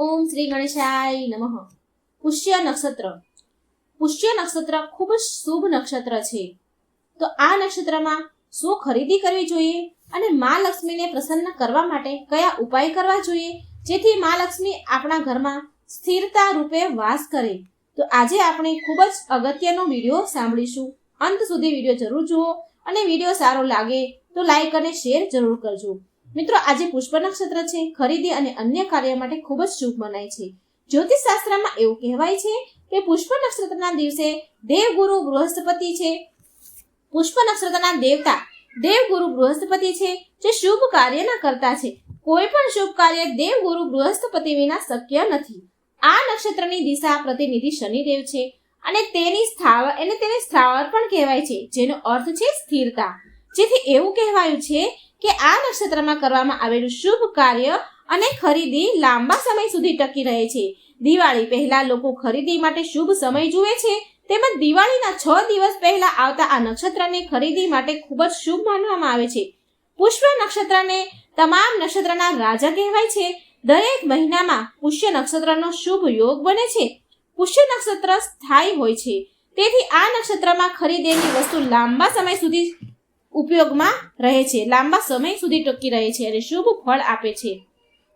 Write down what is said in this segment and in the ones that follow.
ઓમ શ્રી ગણેશાય નમઃ. પુષ્ય નક્ષત્ર. પુષ્ય નક્ષત્ર ખૂબ જ શુભ નક્ષત્ર છે. તો આ નક્ષત્રમાં શું ખરીદી કરવી જોઈએ અને મા લક્ષ્મીને પ્રસન્ન કરવા માટે કયા ઉપાય કરવા જોઈએ? જેથી મા લક્ષ્મી આપણા ઘરમાં સ્થિરતા રૂપે વાસ કરે. તો આજે આપણે ખૂબ જ અગત્યનો વીડિયો સાંભળીશું. અંત સુધી વીડિયો જરૂર જુઓ અને વીડિયો સારો લાગે તો લાઈક અને શેર જરૂર કરજો. મિત્રો, આજે પુષ્પ નક્ષત્ર છે, ખરીદી અને અન્ય કાર્ય માટે ખૂબ જ શુભ મનાય છે. જ્યોતિષ શાસ્ત્રમાં એવું કહેવાય છે કે પુષ્પ નક્ષત્રના દિવસે દેવગુરુ બૃહસ્પતિ છે. પુષ્પ નક્ષત્રના દેવતા દેવગુરુ બૃહસ્પતિ છે, જે શુભ કાર્યના કરતા છે. કોઈ પણ શુભ કાર્ય દેવગુરુ બૃહસ્પતિ વિના શક્ય નથી. આ નક્ષત્રની દિશા પ્રતિનિધિ શનિદેવ છે અને તેની સ્થાવર એને તેને સ્થાવર પણ કહેવાય છે, જેનો અર્થ છે સ્થિરતા. જેથી એવું કહેવાયું છે કે આ નક્ષત્રમાં કરવામાં આવેલું શુભ કાર્ય અને ખરીદી લાંબા સમય સુધી ટકી રહે છે. દિવાળી પહેલા લોકો ખરીદી માટે શુભ સમય જુએ છે. તેમજ દિવાળીના છ દિવસ પહેલા આવતા આ નક્ષત્રને ખરીદી માટે ખૂબ જ શુભ માનવામાં આવે છે. પુષ્પ નક્ષત્રને તમામ નક્ષત્રના રાજા કહેવાય છે. દરેક મહિનામાં પુષ્ય નક્ષત્રનો શુભ યોગ બને છે. પુષ્ય નક્ષત્ર સ્થાયી હોય છે. તેથી આ નક્ષત્રમાં ખરીદેલી વસ્તુ લાંબા સમય સુધી ઉપયોગમાં રહે છે. લાંબા સમય સુધી ટકી રહે છે અને શુભ ફળ આપે છે.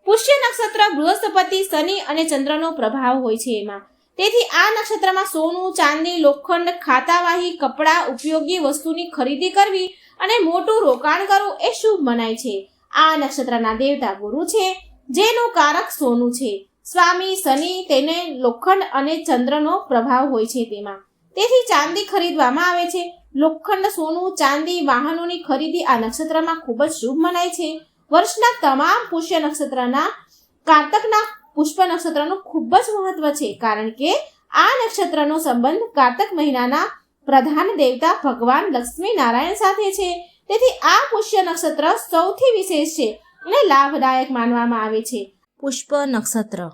પુષ્ય નક્ષત્ર બૃહસ્પતિ, શનિ અને ચંદ્રનો પ્રભાવ હોય છે એમાં. તેથી આ નક્ષત્રમાં સોનું, ચાંદી, લોખંડ, ખાતાવાહી, કપડાં, ઉપયોગી વસ્તુની ખરીદી કરવી અને મોટું રોકાણ કરવું એ શુભ મનાય છે. આ નક્ષત્રના દેવતા ગુરુ છે, જેનું કારક સોનું છે. સ્વામી, શનિ તેને લોખંડ અને ચંદ્રનો પ્રભાવ હોય છે તેમાં. તેથી ચાંદી ખરીદવામાં આવે છે લોખંડ, સોનું, ચાંદી, વાહનોની ખરીદી આ નક્ષત્રમાં ખૂબ જ શુભ મનાય છે. વર્ષના તમામ પુષ્ય નક્ષત્રના, કારતકના પુષ્પ નક્ષત્રનું ખૂબ જ મહત્વ છે, કારણ કે આ નક્ષત્રનો સંબંધ કારતક મહિનાના પ્રધાન દેવતા ભગવાન લક્ષ્મી નારાયણ સાથે છે. તેથી આ પુષ્ય નક્ષત્ર સૌથી વિશેષ છે અને લાભદાયક માનવામાં આવે છે. પુષ્પ નક્ષત્ર.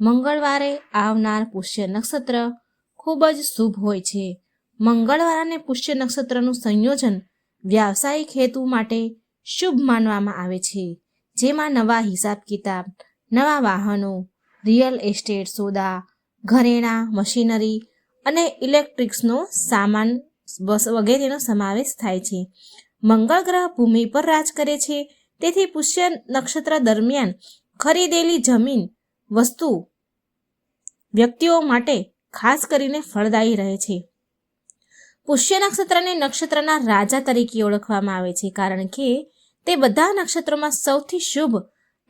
મંગળવારે આવનાર પુષ્ય નક્ષત્ર ખૂબ જ શુભ હોય છે. મંગળવાર અને પુષ્ય નક્ષત્રનું સંયોજન વ્યાવસાયિક હેતુ માટે શુભ માનવામાં આવે છે. જેમાં નવા હિસાબ કિતાબ, નવા વાહનો, રિયલ એસ્ટેટ સોદા, ઘરેણાં, મશીનરી અને ઇલેક્ટ્રિક્સનો સામાન વગેરેનો સમાવેશ થાય છે. મંગળ ગ્રહ ભૂમિ પર રાજ કરે છે. તેથી પુષ્ય નક્ષત્ર દરમિયાન ખરીદેલી જમીન, વસ્તુ વ્યક્તિઓ માટે ખાસ કરીને ફળદાયી રહે છે. પુષ્ય નક્ષત્રને નક્ષત્રના રાજા તરીકે ઓળખવામાં આવે છે કારણ કે તે બધા નક્ષત્રોમાં સૌથી શુભ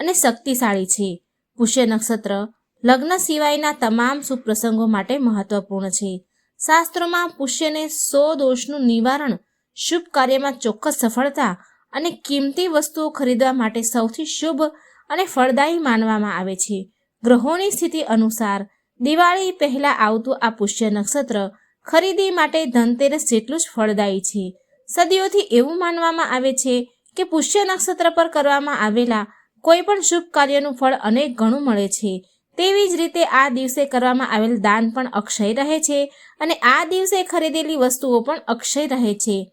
અને શક્તિશાળી છે. પુષ્ય નક્ષત્ર લગ્ન સિવાયના તમામ શુભ પ્રસંગો માટે મહત્વપૂર્ણ છે. શાસ્ત્રોમાં પુષ્યને સો દોષનું નિવારણ, શુભ કાર્યમાં ચોક્કસ સફળતા અને કિંમતી વસ્તુઓ ખરીદવા માટે સૌથી શુભ અને ફળદાયી માનવામાં આવે છે. ગ્રહોની સ્થિતિ અનુસાર દિવાળી પહેલા આવતું આ પુષ્ય નક્ષત્ર ખરીદી માટે ધનતેરસ જેટલું જ ફળદાયી છે. સદીઓથી એવું માનવામાં આવે છે કે પુષ્ય નક્ષત્ર પર કરવામાં આવેલા કોઈ પણ શુભ કાર્યનું ફળ અનેક ગણું મળે છે. તેવી જ રીતે આ દિવસે કરવામાં આવેલ દાન પણ અક્ષય રહે છે અને આ દિવસે ખરીદેલી વસ્તુઓ પણ અક્ષય રહે છે.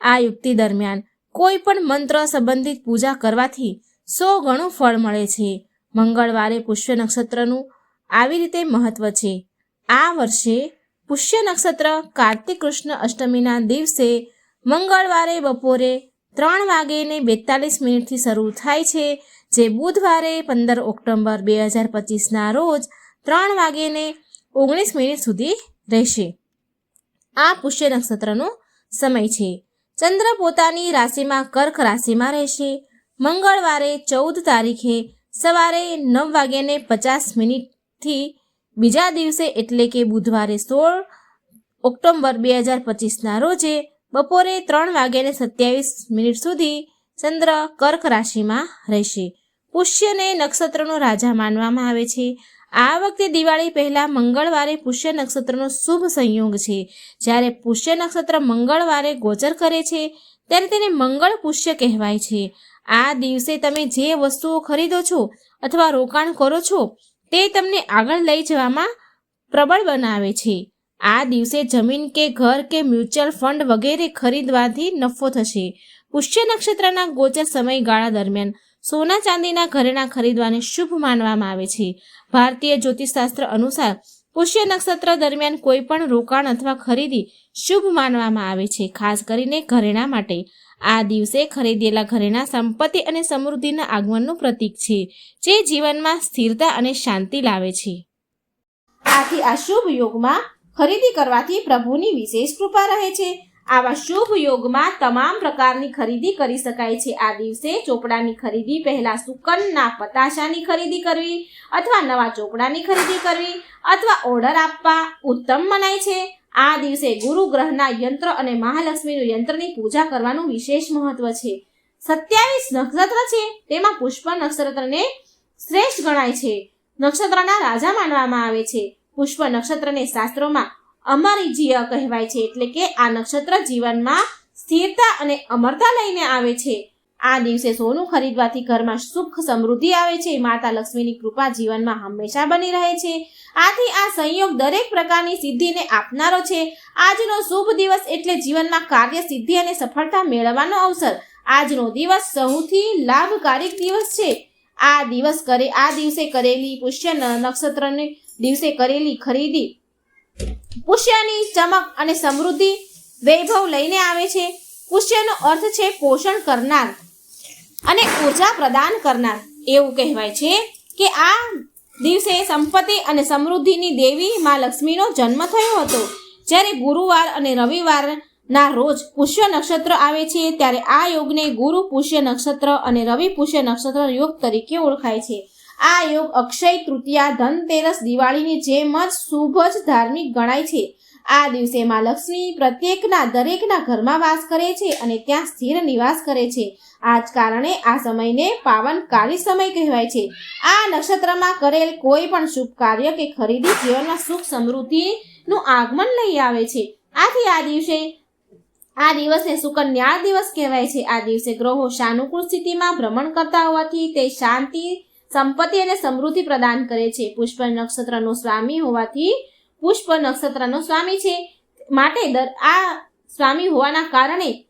આ યુક્તિ દરમિયાન કોઈ પણ મંત્ર સંબંધિત પૂજા કરવાથી સો ગણું ફળ મળે છે. મંગળવારે પુષ્ય નક્ષત્રનું આવી રીતે મહત્વ છે. આ વર્ષે પુષ્ય નક્ષત્ર, કાર્તિક કૃષ્ણ અષ્ટમીના દિવસે મંગળવારે બપોરે ત્રણ વાગેને બેતાલીસ મિનિટથી શરૂ થાય છે, જે બુધવારે પંદર ઓક્ટોબર બે હજાર પચીસના રોજ ત્રણ વાગેને ઓગણીસ મિનિટ સુધી રહેશે. આ પુષ્ય નક્ષત્રનો સમય છે. ચંદ્ર પોતાની રાશિમાં કર્ક રાશિમાં રહેશે. મંગળવારે ચૌદ તારીખે સવારે નવ વાગ્યાને પચાસ મિનિટથી બીજા દિવસે એટલે કે બુધવારે સોળ ઓક્ટોબર બે હજાર પચીસના રોજે બપોરે ત્રણ વાગ્યાને સત્યાવીસ મિનિટ સુધી ચંદ્ર કર્ક રાશિમાં રહેશે. પુષ્યને નક્ષત્રનો રાજા માનવામાં આવે છે. આ વખતે દિવાળી પહેલાં મંગળવારે પુષ્ય નક્ષત્રનો શુભ સંયોગ છે. જ્યારે પુષ્ય નક્ષત્ર મંગળવારે ગોચર કરે છે, ત્યારે તેને મંગળ પુષ્ય કહેવાય છે. આ દિવસે તમે જે વસ્તુઓ ખરીદો છો અથવા રોકાણ કરો છો તે તમને આગળ લઈ જવામાં પ્રબળ બનાવે છે. આ દિવસે જમીન કે ઘર કે મ્યુચ્યુઅલ ફંડ વગેરે ખરીદવાથી નફો થશે. પુષ્ય નક્ષત્રના ગોચર સમયગાળા દરમિયાન સોના ચાંદીના ઘરેણાં ખરીદવાને શુભ માનવામાં આવે છે. ભારતીય જ્યોતિષશાસ્ત્ર અનુસાર પુષ્ય નક્ષત્ર દરમિયાન કોઈ પણ રોકાણ અથવા ખરીદી શુભ માનવામાં આવે છે, ખાસ કરીને ઘરેણાં માટે. આ દિવસે ખરીદેલા ઘરેણા સંપત્તિ અને સમૃદ્ધિના આગમનનું પ્રતીક છે, જે જીવનમાં સ્થિરતા અને શાંતિ લાવે છે. આથી આ શુભ યોગમાં ખરીદી કરવાથી પ્રભુની વિશેષ કૃપા રહે છે. આવા શુભ યોગમાં તમામ પ્રકારની ખરીદી કરી શકાય છે. આ દિવસે ચોપડાની ખરીદી, પહેલા સુકનના પતાશાની ખરીદી કરવી અથવા નવા ચોપડાની ખરીદી કરવી અથવા ઓર્ડર આપવા ઉત્તમ મનાય છે. આ દિવસે ગુરુ ગ્રહના યંત્ર અને મહાલક્ષ્મીનું યંત્રની પૂજા કરવાનું વિશેષ મહત્વ છે. સત્યાવીસ નક્ષત્ર છે. તેમાં પુષ્પ નક્ષત્રને શ્રેષ્ઠ ગણાય છે. નક્ષત્રના રાજા માનવામાં આવે છે. પુષ્પ નક્ષત્રને શાસ્ત્રોમાં અમરીજીય કહેવાય છે. એટલે કે આ નક્ષત્ર જીવનમાં સ્થિરતા અને અમરતા લઈને આવે છે. આ દિવસે સોનું ખરીદવાથી ઘરમાં સુખ સમૃદ્ધિ આવે છે. માતા લક્ષ્મીની કૃપા જીવનમાં હંમેશા બની રહે છે. આથી આ સંયોગ દરેક પ્રકારની સિદ્ધિને આપનારો છે. આજનો શુભ દિવસ એટલે જીવનમાં કાર્ય, સિદ્ધિ અને સફળતા મેળવવાનો અવસર. આજનો દિવસ સૌથી લાભકારી દિવસ છે. આ દિવસ કરે, આ દિવસે કરેલી પુષ્ય નક્ષત્રને દિવસે કરેલી ખરીદી પુષ્યની ચમક અને સમૃદ્ધિ વૈભવ લઈને આવે છે. પુષ્યનો અર્થ છે પોષણ કરનાર. અને ઊર્જા પ્રદાન કરનાર. એવું કહેવાય છે કે આ દિવસે સંપત્તિ અને સમૃદ્ધિની દેવી માં લક્ષ્મીનો જન્મ થયો હતો. જ્યારે ગુરુવાર અને રવિવારના રોજ પુષ્ય નક્ષત્ર આવે છે, ત્યારે આ યોગને ગુરુ પુષ્ય નક્ષત્ર અને રવિ પુષ્ય નક્ષત્ર યોગ તરીકે ઓળખાય છે. આ યોગ અક્ષય તૃતીયા ધનતેરસ દિવાળીની જેમ જ શુભ જ ધાર્મિક ગણાય છે. આ દિવસે માં લક્ષ્મી પ્રત્યેકના દરેકના ઘરમાં વાસ કરે છે અને ત્યાં સ્થિર નિવાસ કરે છે. આ જ કારણે આ સમયને પાવનકારી સમય કહેવાય છે. આ નક્ષત્રમાં કરેલ કોઈ પણ શુભ કાર્ય કે ખરીદી જીવનમાં સુખ સમૃદ્ધિનું આગમન લઈ આવે છે. આથી આ દિવસે, આ દિવસને સુકન્યા દિવસ કહેવાય છે. આ દિવસે ગ્રહો સાનુકૂળ સ્થિતિમાં ભ્રમણ કરતા હોવાથી તે શાંતિ, સંપત્તિ અને સમૃદ્ધિ પ્રદાન કરે છે. પુષ્પ નક્ષત્રનો સ્વામી હોવાથી પુષ્પ નક્ષત્રનો સ્વામી છે. માટે દર આ સ્વામી હોવાના કારણે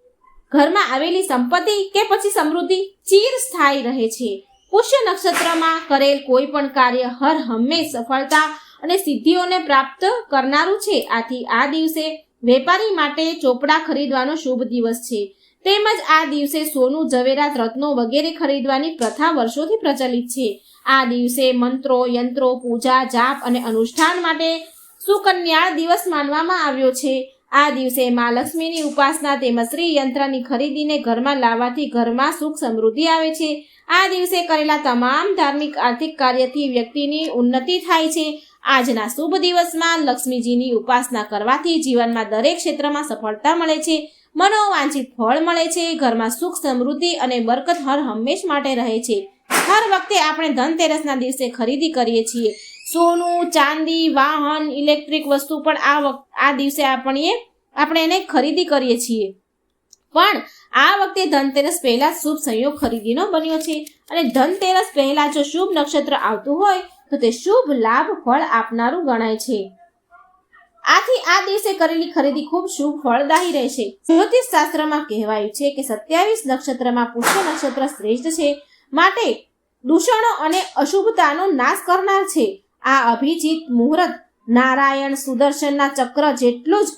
ઘરમાં આવેલી સંપત્તિ કે પછી સમૃદ્ધિ ચિરસ્થાયી રહે છે. પુષ્ય નક્ષત્રમાં કરેલ કોઈ પણ કાર્ય હર હંમેશ સફળતા અને સિદ્ધિઓને પ્રાપ્ત કરનારું છે. આથી આ દિવસે વેપારી માટે ચોપડા ખરીદવાનો શુભ દિવસ છે. તેમજ આ દિવસે સોનું, ઝવેરાત, રત્નો વગેરે ખરીદવાની પ્રથા વર્ષોથી પ્રચલિત છે. આ દિવસે મંત્રો, યંત્રો, પૂજા, જાપ અને અનુષ્ઠાન માટે સુકન્યા દિવસ માનવામાં આવ્યો છે. આ દિવસે મા લક્ષ્મીની ઉપાસના તેમજ શ્રી યંત્રની ખરીદીને ઘરમાં લાવવાથી ઘરમાં સુખ સમૃદ્ધિ આવે છે. આ દિવસે કરેલા તમામ ધાર્મિક આર્થિક કાર્યથી વ્યક્તિની ઉન્નતિ થાય છે. આજના શુભ દિવસમાં લક્ષ્મીજીની ઉપાસના કરવાથી જીવનમાં દરેક ક્ષેત્રમાં સફળતા મળે છે. મનોવાંછિત ફળ મળે છે. ઘરમાં સુખ સમૃદ્ધિ અને બરકત હર હંમેશ માટે રહે છે. હર વખતે આપણે ધનતેરસના દિવસે ખરીદી કરીએ છીએ. સોનું, ચાંદી, વાહન, ઇલેક્ટ્રિક વસ્તુ પણ આ વખત આ દિવસે આપણે આપણે એને ખરીદી કરીએ છીએ. પણ આ વખતે ધનતેરસ પહેલા શુભ સંયોગ ખરીદીનો બન્યો છે. અને ધનતેરસ પહેલા જો શુભ નક્ષત્ર આવતું હોય, તો તે શુભ લાભ, ફળ આપનારું ગણાય છે. આથી આ દિવસે કરેલી ખરીદી ખૂબ શુભ ફળદાયી રહેશે. જ્યોતિષ શાસ્ત્રમાં કહેવાયું છે કે સત્યાવીસ નક્ષત્રમાં પુષ્ય નક્ષત્ર શ્રેષ્ઠ છે. માટે દૂષણો અને અશુભતાનો નાશ કરનાર છે. આ અભિજીત મુહૂર્ત નારાયણ સુદર્શનના ચક્ર જેટલું જ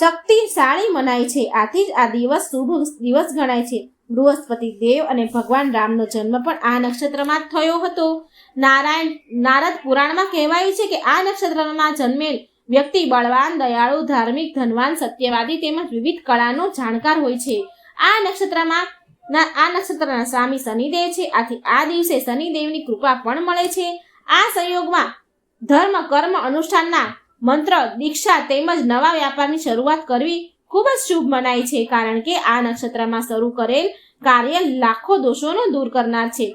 શક્તિશાળી મનાય છે. આથી જ આ દિવસ શુભ દિવસ ગણાય છે. બૃહસ્પતિ દેવ અને ભગવાન રામનો જન્મ પણ આ નક્ષત્રમાં જ થયો હતો. નારાયણ નારદ પુરાણમાં કહેવાયું છે કે આ નક્ષત્રમાં જન્મેલ વ્યક્તિ બળવાન, દયાળુ, ધાર્મિક, ધનવાન, સત્યવાદી તેમજ વિવિધ કળાનો જાણકાર હોય છે. આ નક્ષત્રમાં ના આ નક્ષત્રના સ્વામી શનિદેવ છે. આથી આ દિવસે શનિદેવની કૃપા પણ મળે છે. આ સંયોગમાં ધર્મ, કર્મ, અનુષ્ઠાનના મંત્ર, દીક્ષા તેમજ નવા વ્યાપારની શરૂઆત કરવી ખૂબ જ શુભ મનાય છે, કારણ કે આ નક્ષત્રમાં શરૂ કરેલ કાર્ય લાખો દોષોનો દૂર કરનાર છે.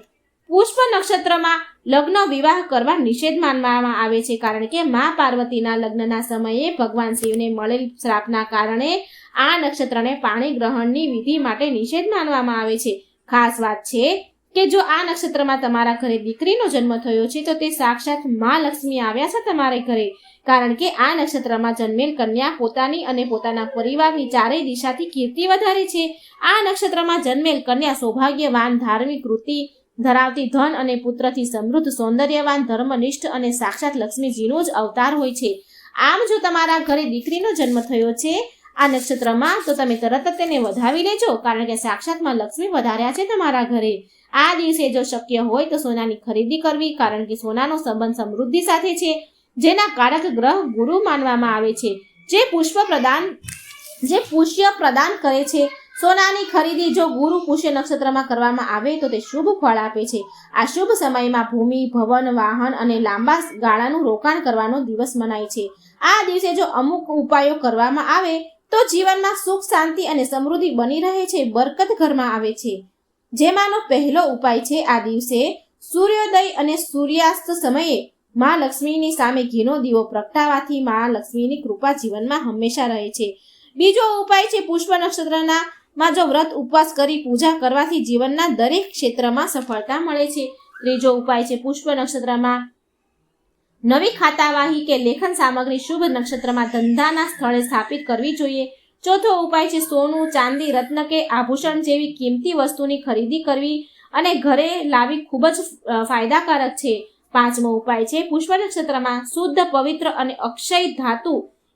પુષ્પ નક્ષત્રમાં લગ્ન, વિવાહ કરવા નિષેધ માનવામાં આવે છે, કારણ કે મા પાર્વતીના લગ્નના સમયે ભગવાન શિવને મળેલ શ્રાપના કારણે આ નક્ષત્રને પાણી ગ્રહણની વિધિ માટે નિષેધ માનવામાં આવે છે. ખાસ વાત છે કે જો આ નક્ષત્રમાં તમારા ઘરે દીકરીનો જન્મ થયો છે, તો તે સાક્ષાત મા લક્ષ્મી આવ્યા છે તમારે ઘરે. કારણ કે આ નક્ષત્રમાં જન્મેલ કન્યા પોતાની અને પોતાના પરિવારની ચારેય દિશાથી કીર્તિ વધારે છે. આ નક્ષત્રમાં જન્મેલ કન્યા સૌભાગ્યવાન, ધાર્મિક વૃત્તિ ધરાવતી ધન અને પુત્રથી સમૃદ્ધ, સૌંદર્યવાન, ધર્મનિષ્ઠ અને સાક્ષાત લક્ષ્મીજીનો જ અવતાર હોય છે. આમ જો તમારા ઘરે દીકરીનો જન્મ થયો છે આ નક્ષત્રમાં, તો તમે તરત જ તેને વધાવી લેજો, કારણ કે સાક્ષાતમાં લક્ષ્મી વધાર્યા છે તમારા ઘરે. આ દિવસે જો શક્ય હોય તો સોનાની ખરીદી કરવી, કારણ કે સોનાનો સંબંધ સમૃદ્ધિ સાથે છે, જેના કારક ગ્રહ ગુરુ માનવામાં આવે છે. જે પુષ્પ પ્રદાન, જે પુષ્ય પ્રદાન કરે છે, સોનાની ખરીદી જો ગુરુ પુષ્ય નક્ષત્રમાં કરવામાં આવે તો તે શુભ ફળ આપે છે. આ શુભ સમયમાં ભૂમિ, ભવન, વાહન અને લાંબા ગાળાનું રોકાણ કરવાનો દિવસ મનાય છે. આ દિવસે જો અમુક ઉપાયો કરવામાં આવે તો જીવનમાં સુખ, શાંતિ અને સમૃદ્ધિ બની રહે છે, બરકત ઘરમાં આવે છે. જેમાંનો પહેલો ઉપાય છે આ દિવસે સૂર્યોદય અને સૂર્યાસ્ત સમયે મા લક્ષ્મીની સામે ઘીનો દીવો પ્રગટાવાથી મા લક્ષ્મીની કૃપા જીવનમાં હંમેશા રહે છે. બીજો ઉપાય છે પુષ્પ નક્ષત્રના માં જો વ્રત ઉપવાસ કરી પૂજા કરવાથી જીવનના દરેક ક્ષેત્રમાં સફળતા મળે છે. ત્રીજો ઉપાય છે પુષ્પ નક્ષત્રમાં નવી ખાતાવાહી કે લેખન સામગ્રી શુભ નક્ષત્રમાં ધંધાના સ્થળે સ્થાપિત કરવી જોઈએ. ચોથો ઉપાય છે સોનું, ચાંદી, રત્ન કે આભૂષણ જેવી કિંમતી વસ્તુની ખરીદી કરવી અને ઘરે લાવી ખૂબ જ ફાયદાકારક છે. પાંચમો ઉપાય છે પુષ્પ નક્ષત્રમાં શુદ્ધ, પવિત્ર અને અક્ષય ધાતુ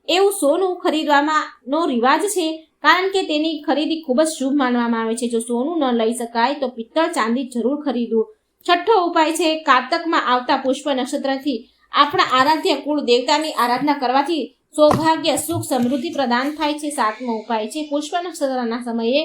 એવું સોનું ખરીદવામાંનો રિવાજ છે કારણ કે તેની ખરીદી ખૂબ જ શુભ માનવામાં આવે છે. જો સોનું ન લઈ શકાય તો પિત્તળ, ચાંદી જરૂર ખરીદવું. છઠ્ઠો ઉપાય છે કારતકમાં આવતા પુષ્પ નક્ષત્રથી આપણા આરાધ્ય કુળ દેવતાની આરાધના કરવાથી સૌભાગ્ય સુખ સમૃદ્ધિ પ્રદાન થાય છે. સાતમો ઉપાય છે પુષ્પ નક્ષત્રના સમયે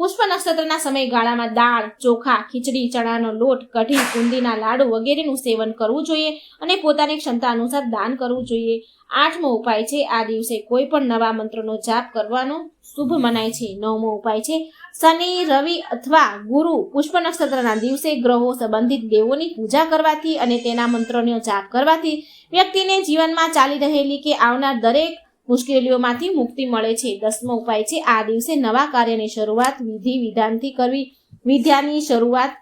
પુષ્પ નક્ષત્રના સમયગાળામાં દાળ, ચોખા, ખીચડી, ચણાનો લોટ, કઢી બુંદીના લાડુ વગેરેનું સેવન કરવું જોઈએ અને પોતાની ક્ષમતા અનુસાર દાન કરવું જોઈએ. આઠમો ઉપાય છે, આ દિવસે કોઈ પણ નવા મંત્રનો જાપ કરવાનો શુભ મનાય છે. નવમો ઉપાય છે, શનિ, રવિ અથવા ગુરુ પુષ્પ નક્ષત્રના દિવસે ગ્રહો સંબંધિત દેવોની પૂજા કરવાથી અને તેના મંત્રોનો જાપ કરવાથી વ્યક્તિને જીવનમાં ચાલી રહેલી કે આવનાર દરેક મુશ્કેલીઓમાંથી મુક્તિ મળે છે. દસમો ઉપાય છે, આ દિવસે નવા કાર્યની શરૂઆત વિધિ વિધાનથી કરવી. વિદ્યાની શરૂઆત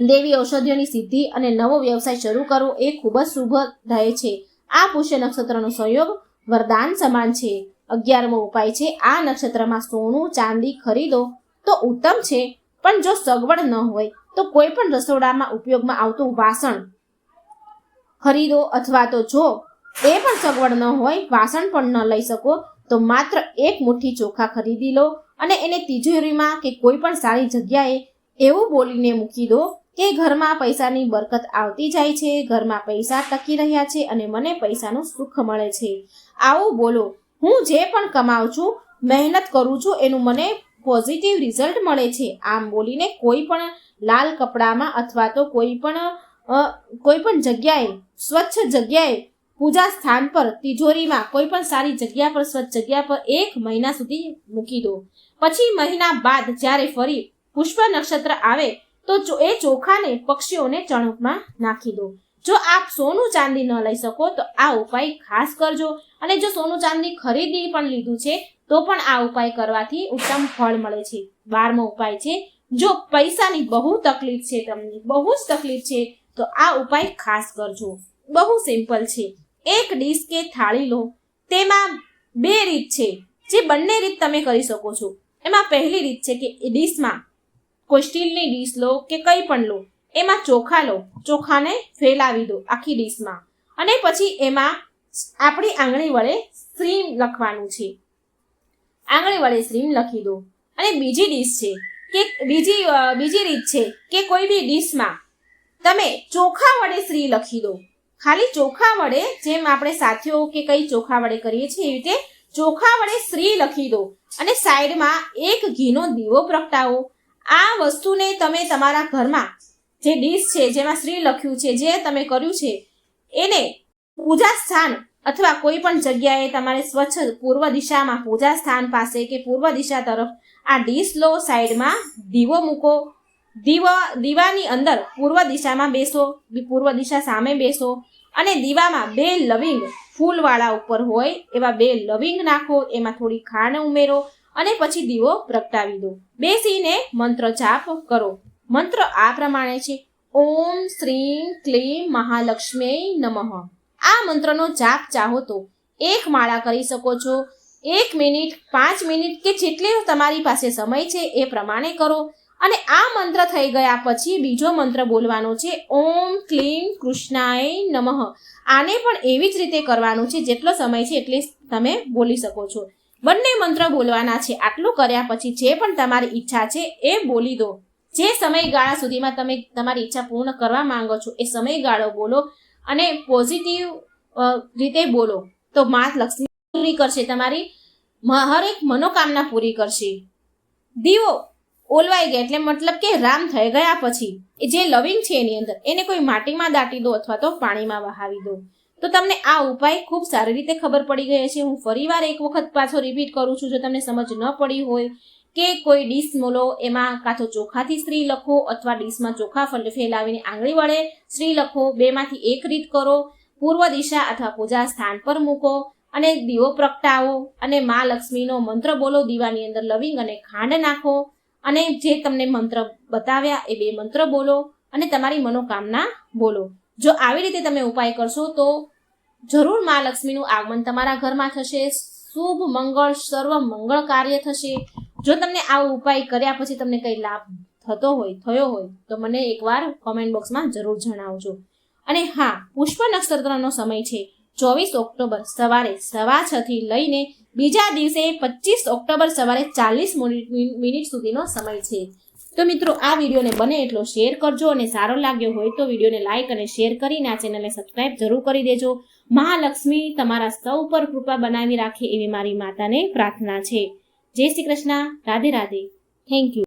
દેવી ઔષધિઓની સિદ્ધિ અને નવો વ્યવસાય શરૂ કરવો એ ખૂબ જ શુભ રહે છે. આ પુષ્ય નક્ષત્રનો સંયોગ વરદાન સમાન છે. અગિયારમો ઉપાય છે, આ નક્ષત્રમાં સોનું, ચાંદી ખરીદો. તો ઉત્તમ છે, પણ જો સગવડ ન હોય, તો કોઈ પણ રસોડામાં ઉપયોગમાં આવતું વાસણ ખરીદો અથવા તો જો એ પણ સગવડ ન હોય, વાસણ પણ ન લઈ શકો, તો માત્ર એક મુઠ્ઠી ચોખા ખરીદી લો અને એને તિજોરીમાં કે કોઈ પણ સારી જગ્યાએ એવું બોલીને મૂકી દો કે ઘરમાં પૈસાની બરકત આવતી જાય છે, ઘરમાં પૈસા ટકી રહ્યા છે અને મને પૈસાનું સુખ મળે છે. આવું બોલો. હું જે પણ કમાઉં છું, મહેનત કરું છું, એનું મને પોઝિટિવ રિઝલ્ટ મળે છે. આમ બોલીને કોઈ પણ લાલ કપડામાં અથવા તો કોઈ પણ કોઈ પણ જગ્યાએ, સ્વચ્છ જગ્યાએ પૂજા સ્થાન પર તિજોરીમાં કોઈ પણ સારી જગ્યા પર, સ્વચ્છ જગ્યા પર એક મહિના સુધી મૂકી દો. પછી મહિના બાદ જ્યારે ફરી પુષ્પ નક્ષત્ર આવે, તો એ ચોખાને પક્ષીઓને ચણકમાં નાખી દો. જો આપ સોનું ચાંદી ન લઈ શકો, તો આ ઉપાય ખાસ કરજો. અને જો સોનું ચાંદી ખરીદી પણ લીધું છે, તો પણ આ ઉપાય કરવાથી ઉત્તમ ફળ મળે છે. બારમો ઉપાય છે, જો પૈસાની બહુ તકલીફ છે, તમને બહુ જ તકલીફ છે, તો આ ઉપાય ખાસ કરજો. બહુ સિમ્પલ છે. એક ડીશ કે થાળી લો. તેમાં બે રીત છે. જે બંને રીત તમે કરી શકો છો. એમાં પહેલી રીત છે કે એ ડીશમાં કોઈ સ્ટીલની ડીશ લો કે કંઈ પણ લો. એમાં ચોખા લો. ચોખાને ફેલાવી દો આખી ડીશમાં. અને પછી એમાં આપણી આંગળી વડે શ્રીમ લખવાનું છે. આંગળી વડે શ્રીમ લખી દો. અને બીજી ડીશ છે કે બીજી બીજી રીત છે કે કોઈ બી ડીશમાં તમે ચોખા વડે શ્રી લખી દો. ખાલી ચોખા વડે જેમ આપણે સાથીઓ કે કઈ ચોખા વડે કરીએ છીએ, એવી રીતે ચોખા વડે શ્રી લખી દો અને સાઈડમાં એક ઘીનો દીવો પ્રગટાવો. આ વસ્તુને તમે તમારા ઘરમાં જે ડીશ છે, જેમાં શ્રી લખ્યું છે, જે તમે કર્યું છે, એને પૂજા સ્થાન અથવા કોઈ પણ જગ્યાએ તમારે સ્વચ્છ પૂર્વ દિશામાં પૂજા સ્થાન પાસે કે પૂર્વ દિશા તરફ આ ડીશ લો, સાઈડમાં દીવો મૂકો. દીવા, દીવાની અંદર પૂર્વ દિશામાં બેસો, પૂર્વ દિશા સામે બેસો. અને દીવામાં બે લવિંગ ફૂલવાળા ઉપર હોય, એવા બે લવિંગ નાખો, એમાં થોડી ખાંડ ઉમેરો અને પછી દીવો પ્રગટાવી દો. બેસીને મંત્ર જાપ કરો. મંત્ર આ પ્રમાણે છે. ઓમ શ્રીમ ક્લીમ મહાલક્ષ્મી નમઃ. આ મંત્રનો જાપ ચાહો તો એક માળા કરી શકો છો. એક મિનિટ, પાંચ મિનિટ કે જેટલી તમારી પાસે સમય છે એ પ્રમાણે કરો. અને આ મંત્ર થઈ ગયા પછી બીજો મંત્ર બોલવાનો છે, ઓમ ક્લીમ કૃષ્ણાય નમઃ. આને પણ એવી જ રીતે કરવાનું છે જેટલો સમય છે એટલે તમે બોલી શકો છો. બંને મંત્ર બોલવાના છે. આટલું કર્યા પછી જે પણ તમારી ઈચ્છા છે એ બોલી દો. જે સમયગાળા સુધીમાં તમે તમારી ઈચ્છા પૂર્ણ કરવા માંગો છો એ સમયગાળો બોલો અને પોઝિટિવ રીતે બોલો. તો માત લક્ષ્મી પૂરી કરશે તમારી હરેક મનોકામના પૂરી કરશે. દીવો. ઓલવાઈ ગયા એટલે મતલબ કે રામ થઈ ગયા પછી. જે લવિંગ છે એની અંદર, એને કોઈ માટીમાં દાટી દો અથવા તો પાણીમાં વહાવી દો. તો તમને આ ઉપાય ખૂબ સારી રીતે ખબર પડી ગઈ છે હું ફરીવાર એક વખત પાછો રિપીટ કરું છું જો તમને સમજ ન પડી હોય કે કોઈ ડીશ મોલો એમાં કાં તો ચોખાથી સ્ત્રી લખો અથવા ડીશમાં ચોખા ફલ- ફેલાવીને આંગળી વડે સ્ત્રી લખો, બેમાંથી એક રીત કરો, પૂર્વ દિશા અથવા પૂજા સ્થાન પર મૂકો અને દીવો પ્રગટાવો અને મા લક્ષ્મીનો મંત્ર બોલો, દીવાની અંદર લવિંગ અને ખાંડ નાખો. અને જે તમને મંત્ર બતાવ્યા એ બે મંત્ર બોલો અને તમારી મનોકામના બોલો. જો આવી રીતે તમે ઉપાય કરશો તો જરૂર મા લક્ષ્મીનું આગમન તમારા ઘરમાં થશે. શુભ મંગળ, સર્વ મંગળ કાર્ય થશે. જો તમને આવો ઉપાય કર્યા પછી તમને કંઈ લાભ થતો હોય, થયો હોય, તો મને એકવાર કોમેન્ટ બોક્સમાં જરૂર જણાવજો. અને હા, પુષ્પ નક્ષત્રનો સમય છે. ચોવીસ ઓક્ટોબર સવારે સવા છ થી લઈને બીજા દિવસે પચીસ ઓક્ટોબર સવારે ચાલીસ મિનિટ સુધીનો સમય છે. તો મિત્રો, આ વિડીયોને બને એટલો શેર કરજો અને સારો લાગ્યો હોય તો વિડીયોને લાઇક અને શેર કરીને આ ચેનલને સબસ્ક્રાઇબ જરૂર કરી દેજો. મહાલક્ષ્મી તમારા સૌ પર કૃપા બનાવી રાખે એવી મારી માતાને પ્રાર્થના છે. જય શ્રી કૃષ્ણ. રાધે રાધે. Thank you.